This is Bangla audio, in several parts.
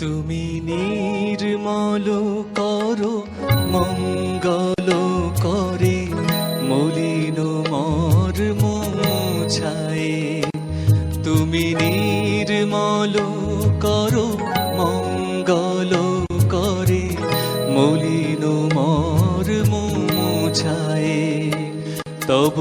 তুমি নির্মল করো, মঙ্গল করে, মলিন মর মুছায়ে। তুমি নির্মল করো, মঙ্গল করে, মলিন মর্ম মুছায়ে। তব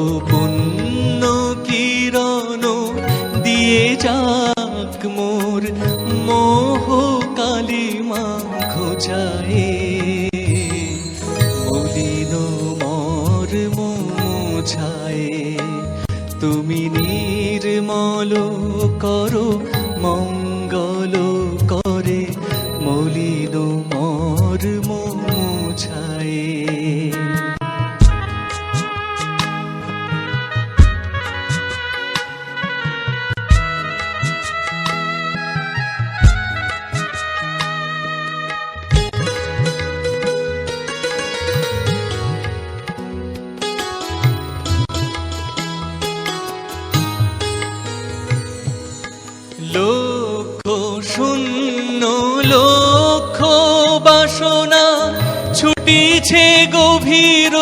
ছুটিছে গভীর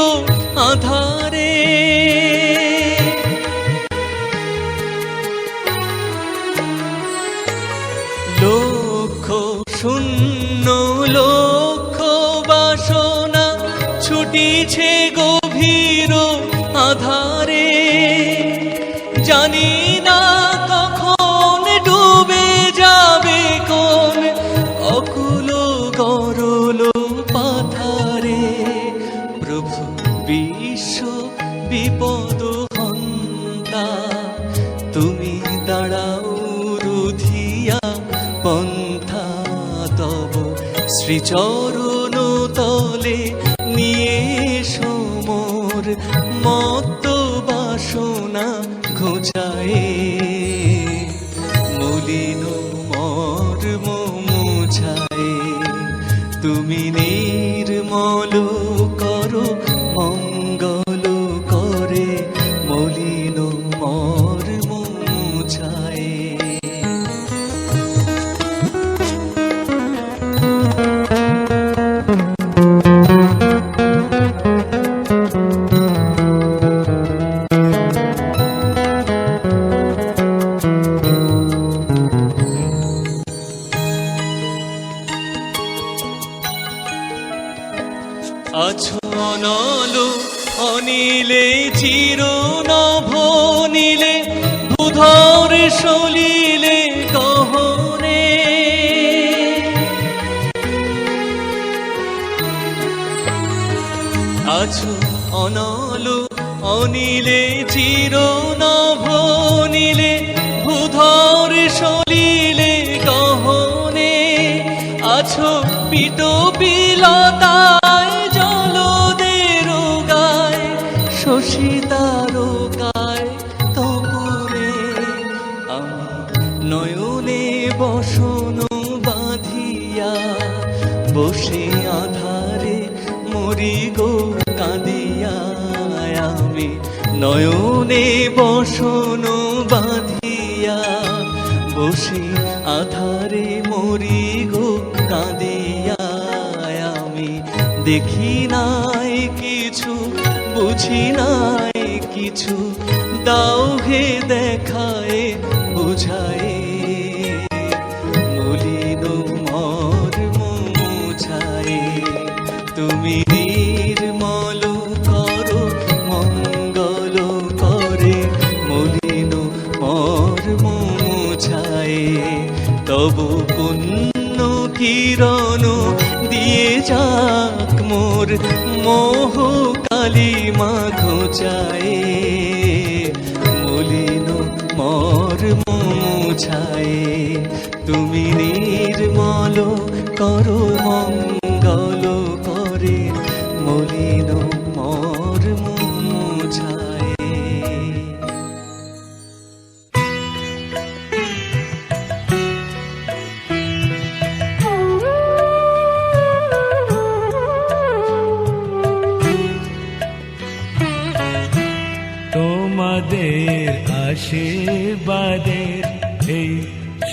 আধারে। লক্ষ শূন্য লক্ষ বাসনা ছুটিছে গভীর আধারে। জানি বিশ্ব বিপদ হন্তা। তুমি দাঁড়াও রুধিয়া পন্থা তব। শ্রীচরণ তলে অনিলে চির নভ নীলে ভূধর সলিলে গহনে আছো পিট বিলতায় জলদের গায় শশী তারকায় তপনে আমি নয়নে বসন বাঁধিয়া, বসে আধারে মরি গো নয়নে বসন বাঁধিয়া বসে আধারে মরি গো কাঁদিয়া। আমি দেখি নাই কিছু, বুঝি নাই কিছু। দাও হে দেখায়, বুঝায় করো মঙ্গল করে মলিন মর মুছায়। তোমাদের আশীর্বাদের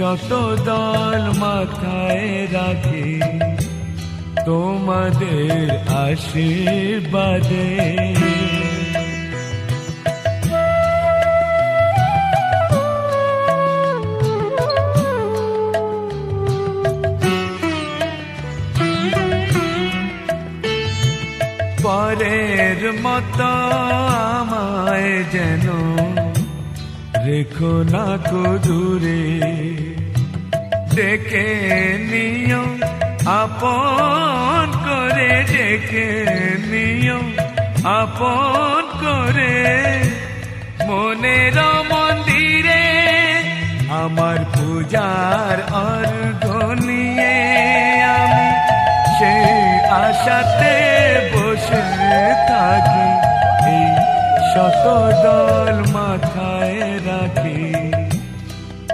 শত দল মাথায় রাখি তোমাদের আশীর্বাদে। পরের মতো আমায় যেন রেখো না কো দূরে। দেখে নিও, আপন করে দেখে নিও, আপন করে মনের মন্দিরে আমার পূজার অর্ঘ নিয়ে আমি সেই আশাতে বসে থাকি। এই শত দল মাথায় রাখি।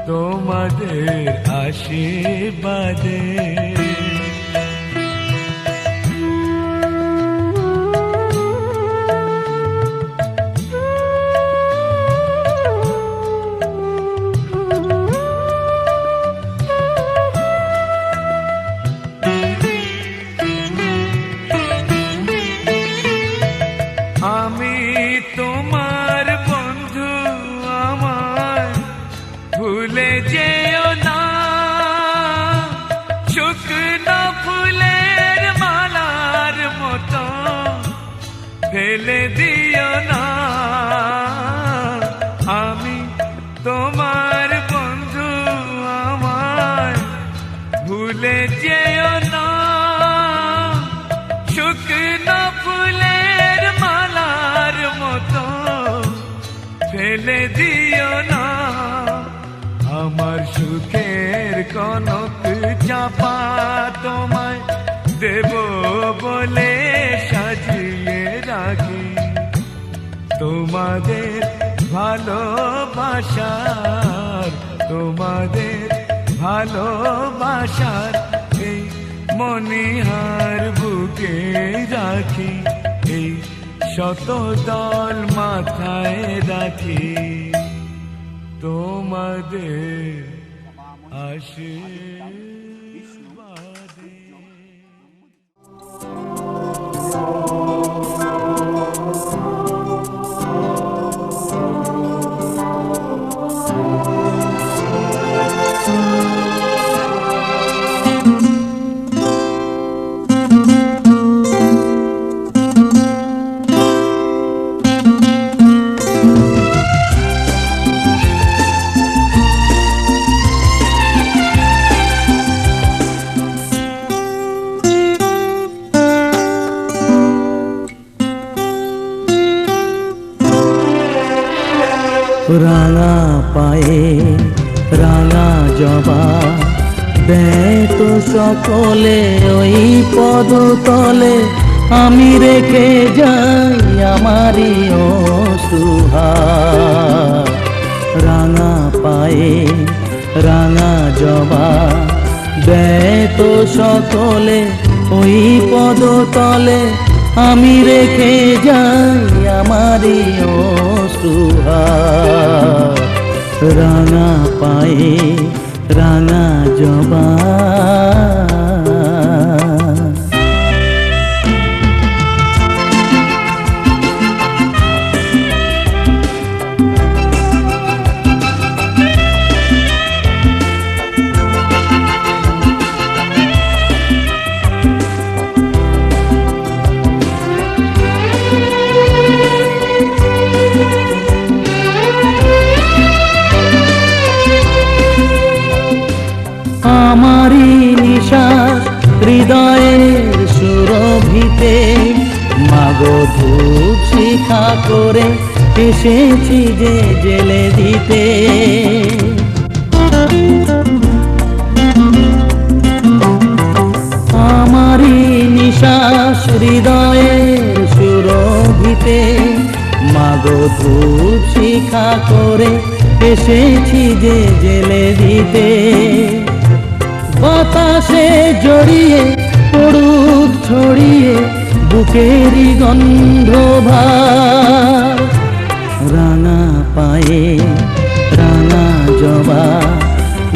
তোমাদের আশীর্বাদে। ভুলে যেও না। শুকনো ফুলের মালার মতো ফেলে দিও না। আমার সুখের কনক চাপা তোমায় দেব বলে সাজিয়ে রাখি। তোমাদের ভালোবাসার, তোমাদের ভালোবাসার এই মনিহার বুকে রাখি এই শত দল মাথায় রাখি। তোমাদের আশীর্বাদে। যাই সুহা রাঙা পায়ে রাঙা জবা। দেয় তো সকলে ওই পদ তলে আমি রেখে যাই আমারই অসুহার রাঙা পায়ে রাঙা জবা। এসেছি যে জেলে দিতে। আমারই নিশাস হৃদয়ে সুরভিতে। মাগো ধূপ শিখা করে এসেছি যে জেলে দিতে। বাতাসে জড়িয়ে পড়ুক ছড়িয়ে, বুকেরই গন্ধ ভা পায়ে রাঙা জবা।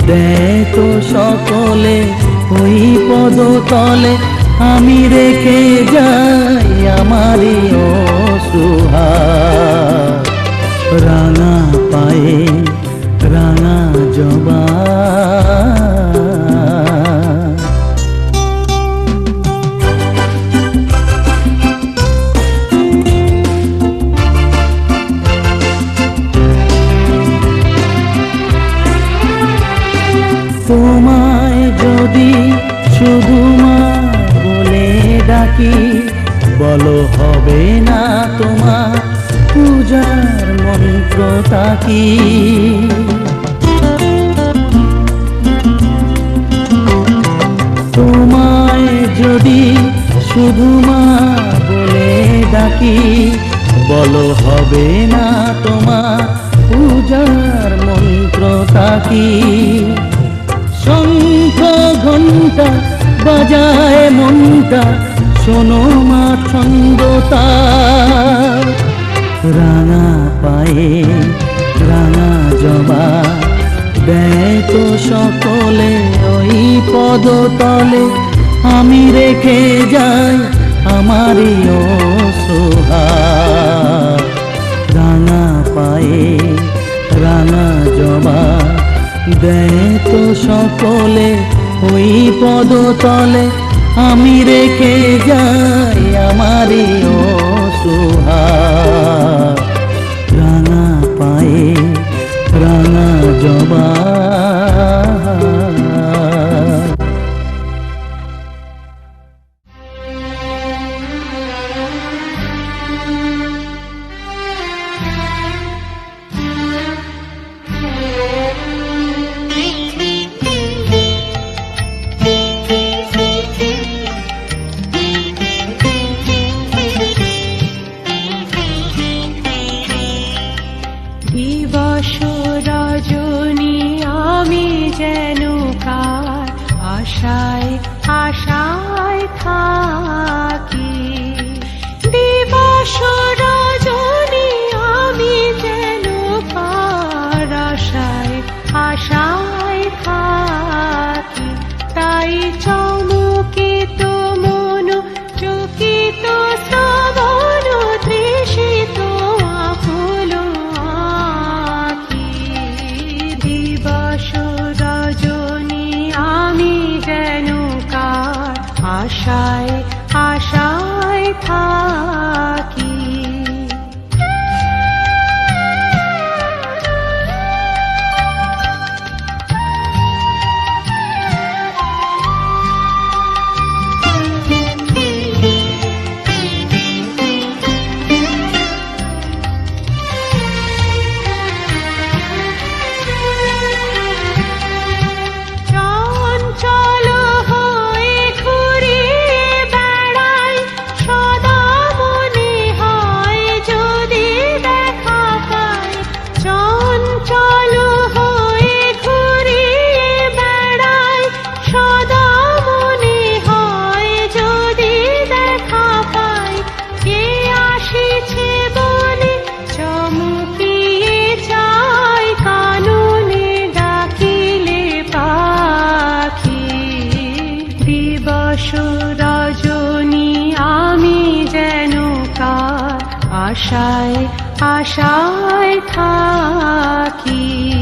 দেয় তো সকলে ওই পদতলে, আমি রেখে যাই আমারই সুহা রাঙা পায়ে রাঙা জবা। ডাকি বলো, হবে না তোমার পূজার মন্ত্রটা কি? তোমায় যদি শুধু মা বলে ডাকি, বলো, হবে না তোমার পূজার মন্ত্রটা কি? শঙ্খ ঘণ্টা বাজায় মনটা শোনো মা ছন্দতা। রাঙা পায়ে রাঙা জবা। দেয় তো সকলে ওই পদতলে। আমি রেখে যাই আমারই অসহায় রাঙা পায়ে রাঙা জবা। দেয় তো সকলে ওই পদতলে। আমি রেখে যাই। আশায় আশায় থাকি। আশায় আশায় থাকি।